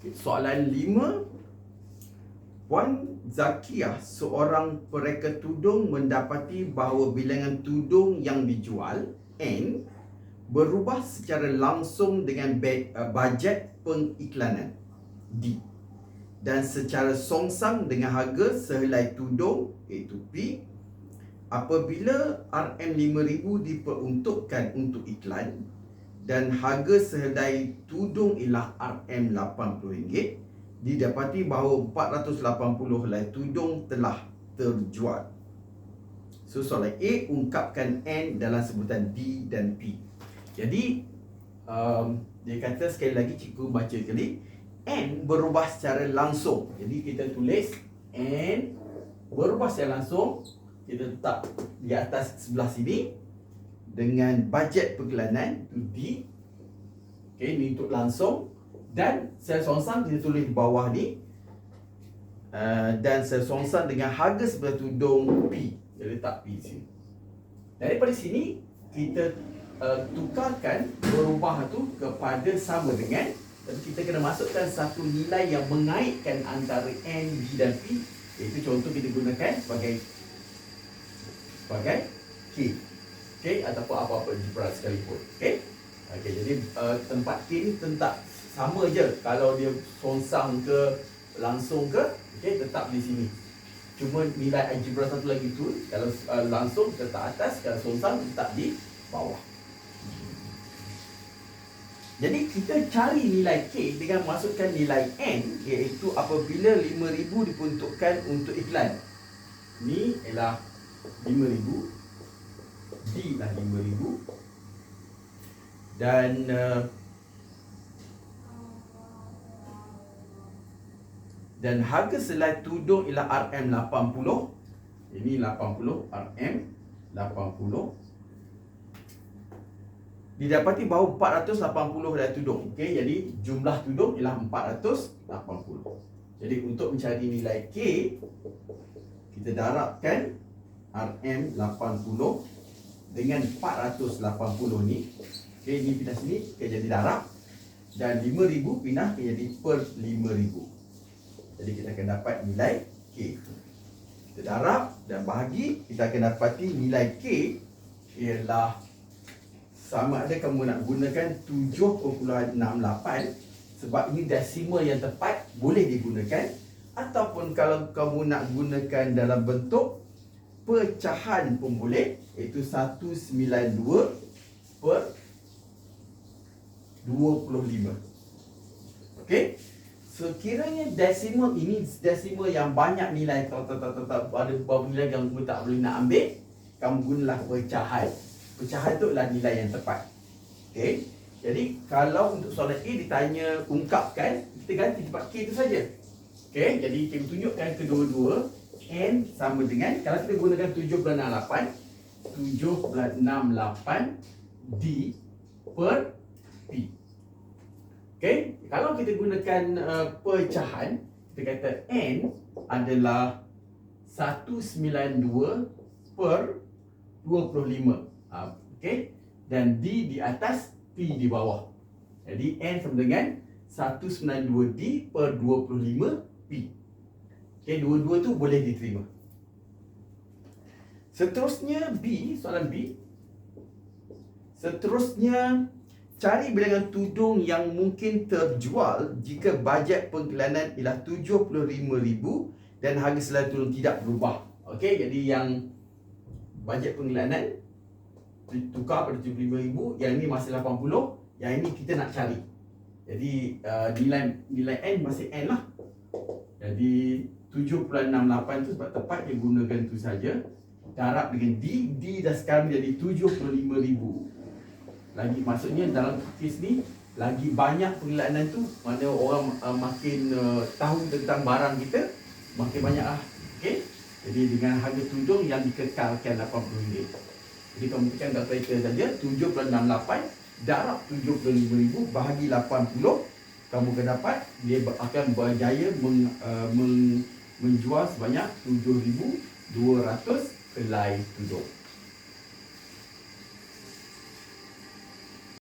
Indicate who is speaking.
Speaker 1: Soalan lima. Puan Zakiah, seorang pereka tudung mendapati bahawa bilangan tudung yang dijual N berubah secara langsung dengan uh, bajet pengiklanan D dan secara songsang dengan harga sehelai tudung iaitu P apabila RM5000 diperuntukkan untuk iklan dan harga sehelai tudung ialah RM80 didapati bahawa 480 helai tudung telah terjual. So soalan A ungkapkan N dalam sebutan D dan P. Jadi um, dia kata sekali lagi cikgu baca sekali N berubah secara langsung. Jadi kita tulis N berubah secara langsung kita letak di atas sebelah sini dengan bajet pergelanan tu D. Okey, ini untuk langsung dan sel songsang kita tulis di bawah ni uh, dan sel songsang dengan harga sebelah tudung P dia letak P sini daripada sini kita uh, tukarkan berubah tu kepada sama dengan tapi kita kena masukkan satu nilai yang mengaitkan antara N, B dan P iaitu contoh kita gunakan sebagai sebagai K Okay, ataupun apa-apa algebra sekalipun. Okay, okay jadi uh, tempat K ni tentak sama je kalau dia songsang ke langsung ke okey tetap di sini. Cuma nilai algebra satu lagi tu kalau uh, langsung letak atas kalau songsang tetap di bawah. Jadi kita cari nilai K dengan masukkan nilai N iaitu apabila 5000 diperuntukkan untuk iklan. Ni ialah 5000 D lah 5000 dan uh, dan harga selai tudung ialah RM80 ini 80 RM80 didapati bahawa 480 helai tudung okey? Jadi jumlah tudung ialah 480 jadi untuk mencari nilai K kita darabkan RM80 dengan 480 ni okey ini pindah sini okay, jadi darab dan 5000 pindah ke jadi per 5000 jadi kita akan dapat nilai K. Kita darab dan bahagi, kita akan dapati nilai K ialah sama ada kamu nak gunakan 7.68 sebab ini desimal yang tepat boleh digunakan ataupun kalau kamu nak gunakan dalam bentuk pecahan pun boleh iaitu 192 per 25. Okey? Sekiranya desimal ini desimal yang banyak nilai tak tak tak tak ada beberapa nilai yang kamu tak boleh nak ambil, kamu gunalah pecahan. Pecahan tu adalah nilai yang tepat. Okey. Jadi kalau untuk soalan A ditanya ungkapkan, kita ganti tempat K itu saja. Okey, jadi kita tunjukkan kedua-dua N sama dengan kalau kita gunakan 7.68 7.68 D per P. Okey, kalau kita gunakan uh, pecahan, kita kata N adalah 192 per 25. Uh, Okey, dan D di atas, P di bawah. Jadi N sama dengan 192D per 25P. Okey, dua-dua tu boleh diterima. Seterusnya B, soalan B. Seterusnya Cari bilangan tudung yang mungkin terjual jika bajet penggelanan ialah RM75,000 dan harga selai tudung tidak berubah. Okey, jadi yang bajet penggelanan tukar pada RM75,000, yang ini masih RM80, yang ini kita nak cari. Jadi uh, nilai nilai N masih N lah. Jadi 7.68 tu sebab tepat dia gunakan tu saja. Darab dengan D, D dah sekarang jadi 75,000 lagi maksudnya dalam kes ni lagi banyak pengelaknan tu mana orang uh, makin uh, tahu tentang barang kita makin banyak lah okay? jadi dengan harga tudung yang dikekalkan RM80 jadi kamu tekan kalkulator saja 7.68 darab 75,000 bahagi 80 kamu akan dapat dia akan berjaya meng, uh, meng, menjual sebanyak 7,200 helai tudung